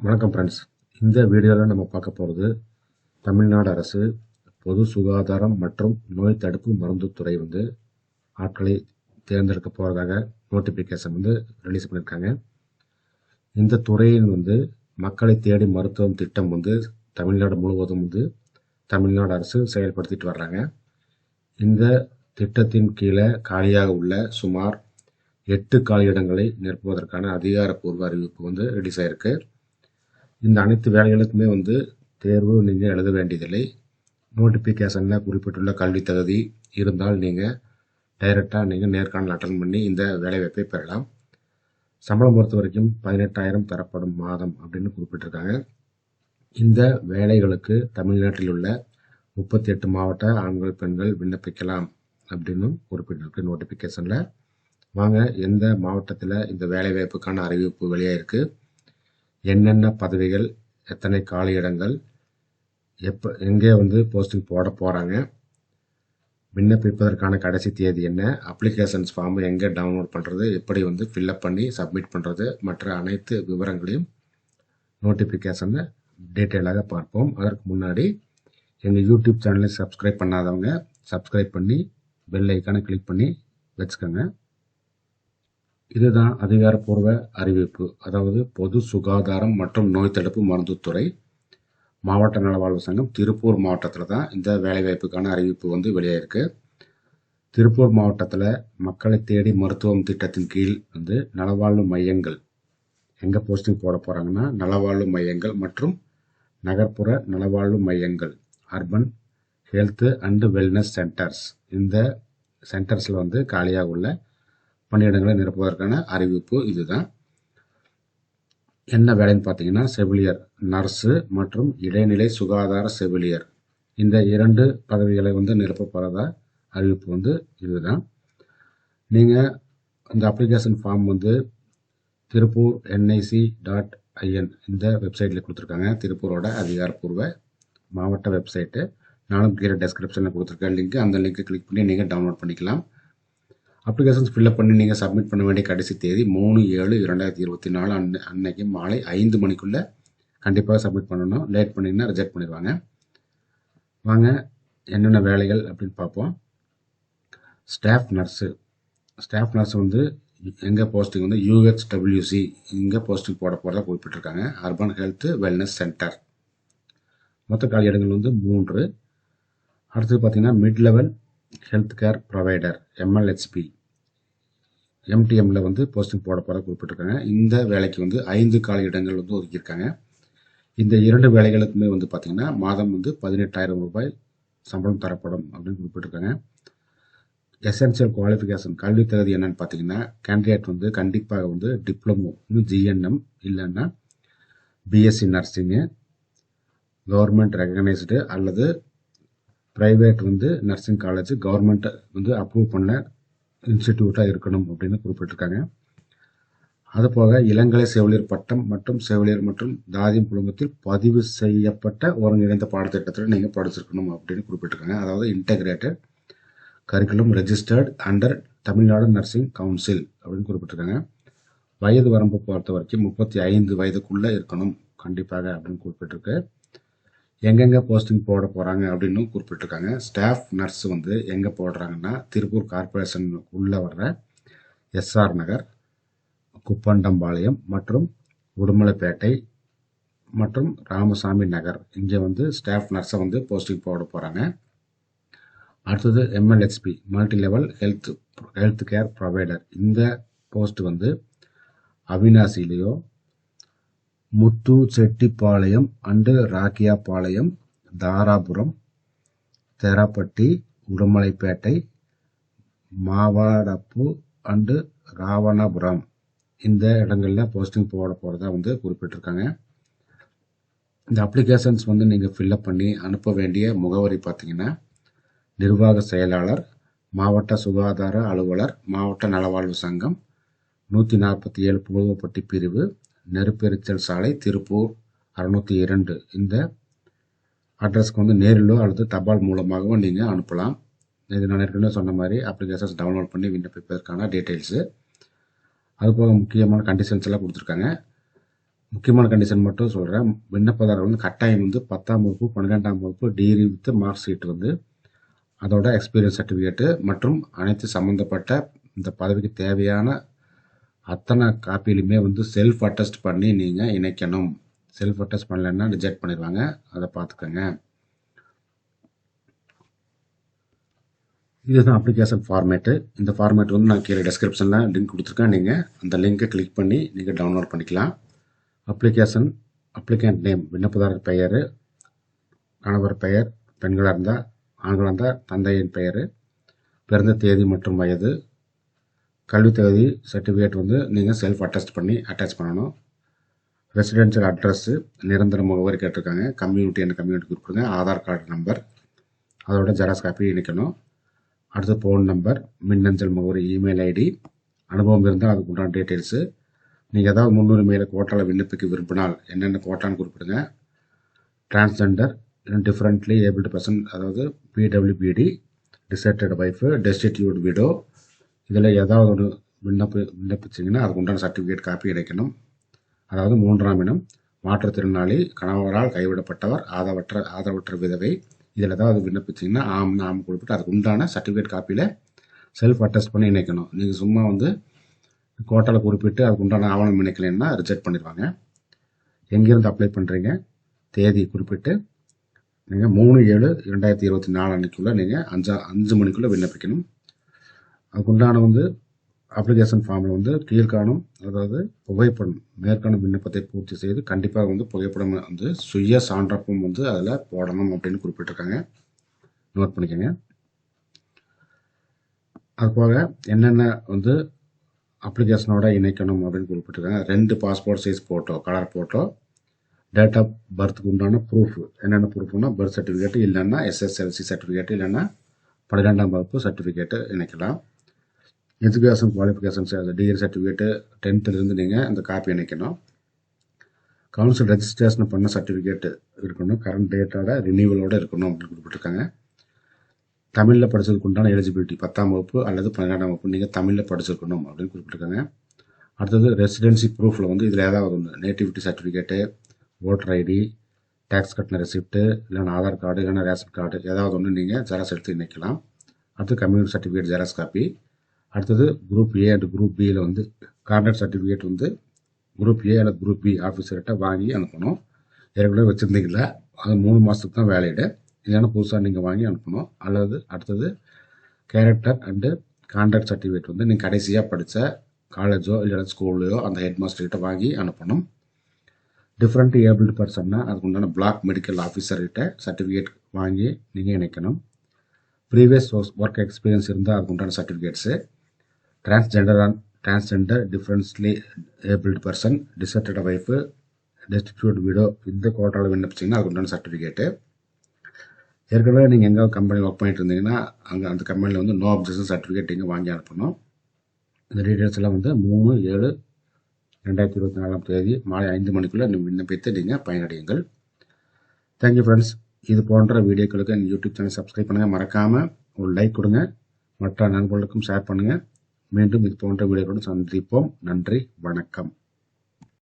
வணக்கம் ஃப்ரெண்ட்ஸ் இந்த வீடியோவில் நம்ம பார்க்க போகிறது தமிழ்நாடு அரசு பொது சுகாதாரம் மற்றும் நோய் தடுப்பு மருந்துத்துறை வந்து ஆட்களை தேர்ந்தெடுக்க போகிறதாக நோட்டிஃபிகேஷன் வந்து ரிலீஸ் பண்ணியிருக்காங்க இந்த துறையின் வந்து மக்களை தேடி மருத்துவம் திட்டம் வந்து தமிழ்நாடு முழுவதும் வந்து தமிழ்நாடு அரசு செயல்படுத்திட்டு வர்றாங்க. இந்த திட்டத்தின் கீழே காலியாக உள்ள சுமார் எட்டு காலியிடங்களை நிரப்புவதற்கான அதிகாரப்பூர்வ அறிவிப்பு வந்து ரிலீஸ் ஆயிருக்கு. இந்த அனைத்து வேலைகளுக்குமே வந்து தேர்வு நீங்கள் எழுத வேண்டியதில்லை. நோட்டிஃபிகேஷனில் குறிப்பிட்டுள்ள கல்வி தகுதி இருந்தால் நீங்கள் டைரெக்டாக நீங்கள் நேர்காணல் அட்டன் பண்ணி இந்த வேலைவாய்ப்பை பெறலாம். சம்பளம் பொறுத்த வரைக்கும் பதினெட்டாயிரம் தரப்படும் மாதம் அப்படின்னு குறிப்பிட்டிருக்காங்க. இந்த வேலைகளுக்கு தமிழ்நாட்டில் உள்ள முப்பத்தி எட்டு மாவட்ட ஆண்கள் பெண்கள் விண்ணப்பிக்கலாம் அப்படின்னு குறிப்பிட்டிருக்கு நோட்டிஃபிகேஷனில் வாங்க எந்த மாவட்டத்தில் இந்த வேலைவாய்ப்புக்கான அறிவிப்பு வெளியாயிருக்கு? என்னென்ன பதவிகள் எத்தனை காலி இடங்கள் எப்போ எங்கே வந்து போஸ்டிங் போட போகிறாங்க விண்ணப்பிப்பதற்கான கடைசி தேதி என்ன அப்ளிகேஷன்ஸ் ஃபார்மை எங்கே டவுன்லோட் பண்ணுறது எப்படி வந்து ஃபில்லப் பண்ணி சப்மிட் பண்ணுறது மற்ற அனைத்து விவரங்களையும் நோட்டிஃபிகேஷனில் டீட்டெயிலாக பார்ப்போம். அதற்கு முன்னாடி எங்கள் யூடியூப் சேனலை சப்ஸ்கிரைப் பண்ணாதவங்க சப்ஸ்கிரைப் பண்ணி பெல் ஐக்கானை கிளிக் பண்ணி வச்சுக்கோங்க. இதுதான் அதிகாரப்பூர்வ அறிவிப்பு. அதாவது பொது சுகாதாரம் மற்றும் நோய் தடுப்பு மருந்துத்துறை மாவட்ட நலவாழ்வு சங்கம் திருப்பூர் மாவட்டத்தில் தான் இந்த வேலைவாய்ப்புக்கான அறிவிப்பு வந்து வெளியாயிருக்கு. திருப்பூர் மாவட்டத்தில் மக்களை தேடி மருத்துவம் திட்டத்தின் கீழ் வந்து நலவாழ்வு மையங்கள் எங்கே போஸ்டிங் போட போகிறாங்கன்னா நலவாழ்வு மையங்கள் மற்றும் நகர்ப்புற நலவாழ்வு மையங்கள் urban health and wellness centres இந்த சென்டர்ஸில் வந்து காலியாக உள்ள பணியிடங்களை நிரப்புவதற்கான அறிவிப்பு இதுதான். என்ன வேலைன்னு பார்த்தீங்கன்னா செவிலியர் நர்ஸு மற்றும் இடைநிலை சுகாதார செவிலியர். இந்த இரண்டு பதவிகளை வந்து நிரப்பப்படுறதா அறிவிப்பு வந்து இதுதான். நீங்கள் இந்த அப்ளிகேஷன் ஃபார்ம் வந்து திருப்பூர் என்ஐசி டாட் ஐஎன் இந்த வெப்சைட்டில் கொடுத்துருக்காங்க. திருப்பூரோட அதிகாரப்பூர்வ மாவட்ட வெப்சைட்டு நானும் கீழே டெஸ்கிரிப்ஷனில் கொடுத்துருக்கேன் லிங்க் அந்த லிங்க்கை கிளிக் பண்ணி நீங்கள் டவுன்லோட் பண்ணிக்கலாம். அப்ளிகேஷன்ஸ் ஃபில்அப் பண்ணி நீங்கள் சப்மிட் பண்ண வேண்டிய கடைசி தேதி மூணு ஏழு இரண்டாயிரத்தி இருபத்தி நாலு அன்னை அன்னைக்கு மாலை ஐந்து மணிக்குள்ளே கண்டிப்பாக சப்மிட் பண்ணணும். லேட் பண்ணிங்கன்னா ரிஜெக்ட் பண்ணிடுவாங்க. வாங்க என்னென்ன வேலைகள் அப்படின்னு பார்ப்போம். ஸ்டாஃப் நர்ஸு ஸ்டாஃப் நர்ஸ் வந்து எங்கே போஸ்டிங் வந்து யூஹெச்டபிள்யூசி இங்கே போஸ்டிங் போட போகிறதா குறிப்பிட்டிருக்காங்க. அர்பன் ஹெல்த் வெல்னஸ் சென்டர் மொத்த காலி இடங்கள் வந்து மூன்று. அடுத்தது பார்த்திங்கன்னா mid level health care provider MLHP எம்டிஎம்ல வந்து போஸ்டிங் போட போகிறத குறிப்பிட்டிருக்காங்க. இந்த வேலைக்கு வந்து ஐந்து கால இடங்கள் வந்து ஒதுக்கியிருக்காங்க. இந்த இரண்டு வேலைகளுக்குமே வந்து பார்த்திங்கன்னா மாதம் வந்து பதினெட்டாயிரம் ரூபாய் சம்பளம் தரப்படும் அப்படின்னு குறிப்பிட்டிருக்காங்க. எசென்சியல் குவாலிஃபிகேஷன் கல்வி தகுதி என்னன்னு பார்த்தீங்கன்னா கேண்டிடேட் வந்து கண்டிப்பாக வந்து டிப்ளமோ ஜிஎன்எம் இல்லைன்னா பிஎஸ்சி நர்சிங்கு கவர்மெண்ட் ரெகனைஸ்டு அல்லது ப்ரைவேட் வந்து நர்சிங் காலேஜ் கவர்மெண்ட் வந்து அப்ரூவ் பண்ண இன்ஸ்டிடியூட்டாக இருக்கணும் அப்படின்னு குறிப்பிட்டிருக்காங்க. அதுபோக இளங்கலை செவிலியர் பட்டம் மற்றும் செவிலியர் மற்றும் தாதியம் குழுமத்தில் பதிவு செய்யப்பட்ட ஒருங்கிணைந்த பாடத்திட்டத்தில் நீங்கள் படிச்சிருக்கணும் அப்படின்னு குறிப்பிட்டிருக்காங்க. அதாவது integrated curriculum registered under Tamil Nadu nursing council அப்படின்னு குறிப்பிட்டிருக்காங்க. வயது வரம்பு பொறுத்த வரைக்கும் முப்பத்தி ஐந்து வயதுக்குள்ளே இருக்கணும் கண்டிப்பாக அப்படின்னு குறிப்பிட்டிருக்கு. எங்கெங்கே போஸ்டிங் போட போகிறாங்க அப்படின்னு குறிப்பிட்டிருக்காங்க. ஸ்டாஃப் நர்ஸ் வந்து எங்கே போடுறாங்கன்னா திருப்பூர் கார்பரேஷன் உள்ளே வர்ற எஸ்ஆர் நகர் குப்பண்டம்பாளையம் மற்றும் உடுமலைப்பேட்டை மற்றும் ராமசாமி நகர். இங்கே வந்து ஸ்டாஃப் நர்ஸை வந்து போஸ்டிங் போட போகிறாங்க அடுத்தது MLSP multi level health health care provider. இந்த போஸ்ட் வந்து அவினாசிலேயோ முத்து செட்டிப்பாளையம் அண்டு ராக்கியாபாளையம் தாராபுரம் தேராப்பட்டி உடுமலைப்பேட்டை மாவாடப்பு அண்டு ராவணபுரம். இந்த இடங்களில் போஸ்டிங் போட போகிறதா வந்து குறிப்பிட்டிருக்காங்க. இந்த அப்ளிகேஷன்ஸ் வந்து நீங்கள் ஃபில்லப் பண்ணி அனுப்ப வேண்டிய முகவரி பார்த்தீங்கன்னா நிர்வாக செயலாளர் மாவட்ட சுகாதார அலுவலர் மாவட்ட நலவாழ்வு சங்கம் நூற்றி நாற்பத்தி ஏழு புழுவப்பட்டி பிரிவு நெருப்பெரிச்சல் சாலை திருப்பூர் அறுநூற்றி இரண்டு. இந்த அட்ரஸ்க்கு வந்து நேரிலோ அல்லது தபால் மூலமாகவோ நீங்கள் அனுப்பலாம். இது நான் ஏற்கனவே சொன்ன மாதிரி அப்ளிகேஷன்ஸ் டவுன்லோட் பண்ணி விண்ணப்பிப்பதற்கான டீட்டெயில்ஸு அதுபோக முக்கியமான கண்டிஷன்ஸ் எல்லாம் கொடுத்துருக்காங்க. முக்கியமான கண்டிஷன் மட்டும் சொல்கிறேன் விண்ணப்பதாரர் வந்து கட்டாயம் வந்து பத்தாம் வகுப்பு பன்னிரெண்டாம் வகுப்பு டிகிரி வித் மார்க் ஷீட் வந்து அதோட எக்ஸ்பீரியன்ஸ் சர்டிஃபிகேட்டு மற்றும் அனைத்து சம்மந்தப்பட்ட இந்த பதவிக்கு தேவையான அத்தனை காப்பிலையுமே வந்து செல்ஃப் அட்டஸ்ட் பண்ணி நீங்கள் இணைக்கணும். செல்ஃப் அட்டஸ்ட் பண்ணலைன்னா ரிஜெக்ட் பண்ணிடுவாங்க. அதை பார்த்துக்கோங்க. இதுதான் அப்ளிகேஷன் ஃபார்மேட்டு இந்த ஃபார்மேட் வந்து நான் கீழே டெஸ்கிரிப்ஷனில் லிங்க் கொடுத்துருக்கேன். நீங்கள் அந்த லிங்கை கிளிக் பண்ணி நீங்கள் டவுன்லோட் பண்ணிக்கலாம். அப்ளிகேஷன் அப்ளிகேண்ட் நேம் விண்ணப்பதாரர் பெயர் கணவர் பெயர் பெண்களாக இருந்தால் ஆண்களாக இருந்தால் தந்தையின் பெயர் பிறந்த தேதி மற்றும் வயது கல்வி தகுதி சர்டிஃபிகேட் வந்து நீங்கள் செல்ஃப் அட்டஸ்ட் பண்ணி அட்டாச் பண்ணணும். ரெசிடென்ஷியல் அட்ரஸ்ஸு நிரந்தர முகவரி கேட்டிருக்காங்க. கம்யூனிட்டி என்ன கம்யூனிட்டி கொடுக்குறங்க ஆதார் கார்டு நம்பர் அதோட ஜெராக்ஸ் காப்பி இணைக்கணும். அடுத்து ஃபோன் நம்பர் மின்னஞ்சல் முகவரி இமெயில் ஐடி அனுபவம் இருந்தால் அதுக்கு உண்டான டீட்டெயில்ஸு நீங்கள் ஏதாவது முன்னுரிமையில் கோட்டாவில் விண்ணப்பிக்க விரும்பினால் என்னென்ன கோட்டான்னு குறிப்பிடுங்க. டிரான்ஸ்ஜெண்டர் டிஃப்ரெண்ட்லி ஏபிள்டு பர்சன் அதாவது PWBD deserted wife destitute widow இதில் ஏதாவது ஒரு விண்ணப்ப விண்ணப்பிச்சிங்கன்னா அதுக்கு உண்டான சர்டிஃபிகேட் காப்பி கிடைக்கணும். அதாவது மூன்றாம் இனம் மாற்றுத்திறனாளி கணவரால் கைவிடப்பட்டவர் ஆதரவற்ற ஆதரவற்ற விதவை. இதில் ஏதாவது விண்ணப்பிச்சிங்கன்னா ஆம்னு ஆம் குறிப்பிட்டு அதுக்கு உண்டான சர்டிஃபிகேட் காப்பியில் செல்ஃப் அட்டஸ்ட் பண்ணி இணைக்கணும். நீங்கள் சும்மா வந்து கோட்டாவில் குறிப்பிட்டு அதுக்கு உண்டான ஆவணம் இணைக்கலைன்னா ரிஜெக்ட் பண்ணிடுவாங்க எங்கேருந்து அப்ளை பண்ணுறீங்க தேதி குறிப்பிட்டு. நீங்கள் மூணு ஏழு ரெண்டாயிரத்தி இருபத்தி நாலு அன்னைக்குள்ளே நீங்கள் அஞ்சா அஞ்சு மணிக்குள்ளே விண்ணப்பிக்கணும். அதுக்குண்டான வந்து அப்ளிகேஷன் ஃபார்மில் வந்து கீழ்காணும் அதாவது புகைப்படம் மேற்காணும் விண்ணப்பத்தை பூர்த்தி செய்து கண்டிப்பாக வந்து புகைப்படம் வந்து சுய சான்றப்பும் வந்து அதில் போடணும் அப்படின்னு குறிப்பிட்டிருக்காங்க. நோட் பண்ணிக்கோங்க. அதுபோக என்னென்ன வந்து அப்ளிகேஷனோட இணைக்கணும் அப்படின்னு குறிப்பிட்டிருக்காங்க. ரெண்டு passport size photo colour photo date of பர்த்துக்கு உண்டான ப்ரூஃப் என்னென்ன ப்ரூஃப்னா பர்த் சர்டிஃபிகேட் இல்லைன்னா எஸ்எஸ்எல்சி சர்டிஃபிகேட் இல்லைன்னா பன்னிரெண்டாம் வகுப்பு சர்டிஃபிகேட்டு இணைக்கலாம். எஜுகேஷன் குவாலிஃபிகேஷன்ஸ் டிகிரி சர்டிஃபிகேட்டு டென்த்துலேருந்து நீங்கள் அந்த காப்பி இணைக்கணும் கவுன்சில் ரெஜிஸ்ட்ரேஷன் பண்ண சர்டிஃபிகேட்டு இருக்கணும். கரண்ட் டேட்டோட ரினியூவலோட இருக்கணும் அப்படின்னு குறிப்பிட்டிருக்காங்க தமிழில் படித்ததுக்கு உண்டான எலிஜிபிலிட்டி பத்தாம் வகுப்பு அல்லது பன்னெண்டாம் வகுப்பு நீங்கள் தமிழில் படிச்சிருக்கணும் அப்படின்னு குறிப்பிட்டிருக்காங்க. அடுத்தது ரெசிடென்சி ப்ரூஃபில் வந்து இதில் ஏதாவது ஒன்று nativity certificate voter ID tax கட்டின ரெசிப்ட்டு இல்லைன்னா ஆதார் கார்டு இல்லைன்னா ரேஷன் கார்டு ஏதாவது ஒன்று நீங்கள் ஜெராக்ஸ் எடுத்து இணைக்கலாம். அடுத்து கம்யூனிட்டி சர்டிஃபிகேட் ஜெராக்ஸ் காப்பி அடுத்தது குரூப் ஏ அண்ட் குரூப் பியில் வந்து கான்ட்ராக்ட் சர்டிஃபிகேட் வந்து குரூப் ஏ அல்லது குரூப் பி ஆஃபீஸர்கிட்ட வாங்கி அனுப்பணும். ஏற்கனவே வச்சுருந்தீங்களா அது மூணு மாதத்துக்கு தான் வேலையிடு இல்லைன்னா புதுசாக நீங்கள் வாங்கி அனுப்பணும். அல்லது அடுத்தது கேரக்டர் அண்டு கான்ட்ராக்ட் சர்டிஃபிகேட் வந்து நீங்கள் கடைசியாக படித்த காலேஜோ இல்லைனா ஸ்கூல்லையோ அந்த ஹெட் மாஸ்டர்கிட்ட வாங்கி அனுப்பணும். டிஃப்ரெண்ட் ஏபிள்டு பர்சன்னா அதுக்கு உண்டான பிளாக் மெடிக்கல் ஆஃபீஸர்கிட்ட சர்டிஃபிகேட் வாங்கி நீங்கள் இணைக்கணும். ப்ரீவியஸ் ஒர்க் எக்ஸ்பீரியன்ஸ் இருந்தால் அதுக்கு உண்டான certificates transgender transgender differently abled person deserted wife destitute widow இந்த கோட்டாவில் விண்ணப்பிச்சிங்கன்னா அதுக்கு உண்டான சர்டிஃபிகேட்டு ஏற்கனவே நீங்கள் எங்கே கம்பெனி ஒர்க் பண்ணிட்டு இருந்தீங்கன்னா அங்கே அந்த கம்பெனியில் வந்து நோ அப்ஜெக்ஷன் சர்டிஃபிகேட் நீங்கள் வாங்கி அனுப்பணும். இந்த டீட்டெயில்ஸ் எல்லாம் வந்து மூணு ஏழு ரெண்டாயிரத்தி இருபத்தி நாலாம் தேதி மாலை ஐந்து மணிக்குள்ளே நீங்கள் விண்ணப்பித்து நீங்கள் பயனடையுங்கள். தேங்க்யூ ஃப்ரெண்ட்ஸ் இது போன்ற வீடியோக்களுக்கு எங்கள் யூடியூப் சேனல் சப்ஸ்கிரைப் பண்ணுங்கள் மறக்காமல் ஒரு லைக் கொடுங்க. மற்ற நண்பர்களுக்கும் ஷேர் பண்ணுங்கள் மீண்டும் இது போன்ற வீடியோக்களுடன் சந்திப்போம். நன்றி வணக்கம்.